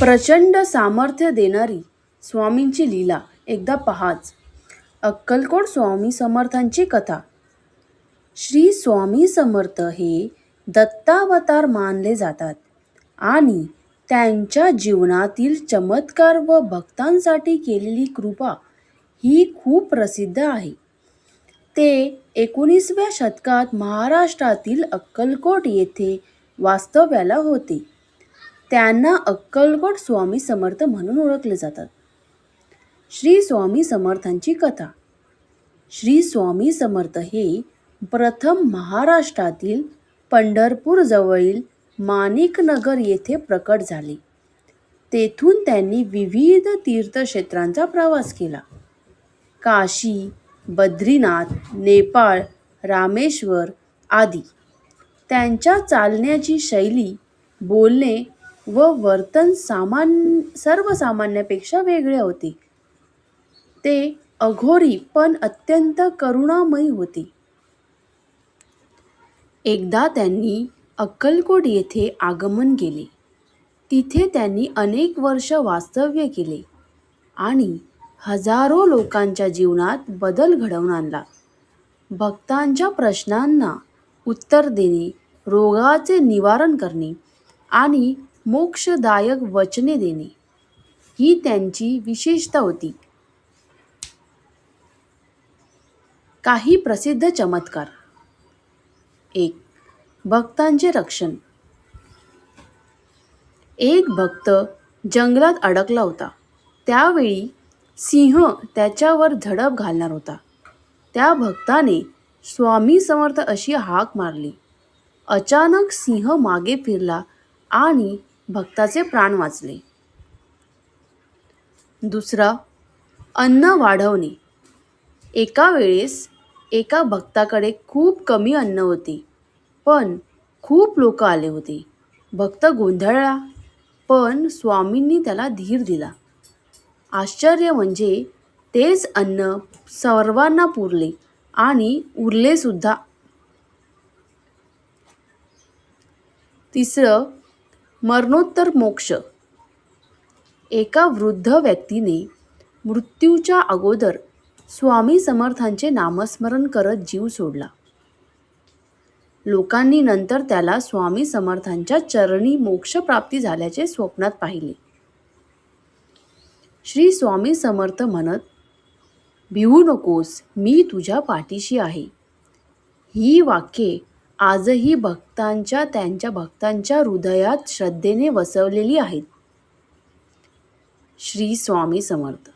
प्रचंड सामर्थ्य देणारी स्वामींची लीला एकदा पहाच. अक्कलकोट स्वामी समर्थांची कथा. श्री स्वामी समर्थ हे दत्तावतार मानले जातात आणि त्यांच्या जीवनातील चमत्कार व भक्तांसाठी केलेली कृपा ही खूप प्रसिद्ध आहे. ते एकोणीसव्या शतकात महाराष्ट्रातील अक्कलकोट येथे वास्तव्याला होते. त्यांना अक्कलकोट स्वामी समर्थ म्हणून ओळखले जातात. श्री स्वामी समर्थांची कथा. श्री स्वामी समर्थ हे प्रथम महाराष्ट्रातील पंढरपूर जवळील माणिकनगर येथे प्रकट झाले. तेथून त्यांनी विविध तीर्थक्षेत्रांचा प्रवास केला. काशी बद्रीनाथ नेपाळ रामेश्वर आदी. त्यांच्या चालण्याची शैली बोलणे व वर्तन सामान सर्वसामान्यापेक्षा वेगळे होते. ते अघोरी पण अत्यंत करुणामयी होते. एकदा त्यांनी अक्कलकोट येथे आगमन केले. तिथे त्यांनी अनेक वर्ष वास्तव्य केले आणि हजारो लोकांच्या जीवनात बदल घडवून आणला. भक्तांच्या प्रश्नांना उत्तर देणे रोगाचे निवारण करणे आणि मोक्षदायक वचने देणे. ही त्यांची विशेषता होती. काही प्रसिद्ध चमत्कार. एक भक्तांचे रक्षण. एक भक्त जंगलात अडकला होता. त्यावेळी सिंह त्याच्यावर झडप घालणार होता. त्या भक्ताने स्वामी समर्थ अशी हाक मारली. अचानक सिंह मागे फिरला आणि भक्ताचे प्राण वाचले. दुसरा अन्न वाढवणे. एका वेळेस एका भक्ताकडे खूप कमी अन्न होते पण खूप लोक आले होते. भक्त गोंधळला पण स्वामींनी त्याला धीर दिला. आश्चर्य म्हणजे तेच अन्न सर्वांना पुरले आणि उरले सुद्धा तिसरं मरणोत्तर मोक्ष. एका वृद्ध व्यक्तीने मृत्यूच्या अगोदर स्वामी समर्थांचे नामस्मरण करत जीव सोडला. लोकांनी नंतर त्याला स्वामी समर्थांच्या चरणी मोक्षप्राप्ती झाल्याचे स्वप्नात पाहिले. श्री स्वामी समर्थ म्हणत भिवू नकोस मी तुझ्या पाठीशी आहे. ही वाक्ये आजही भक्तांच्या त्यांच्या भक्तांच्या हृदयात श्रद्धेने वसवलेली आहेत. श्री स्वामी समर्थ.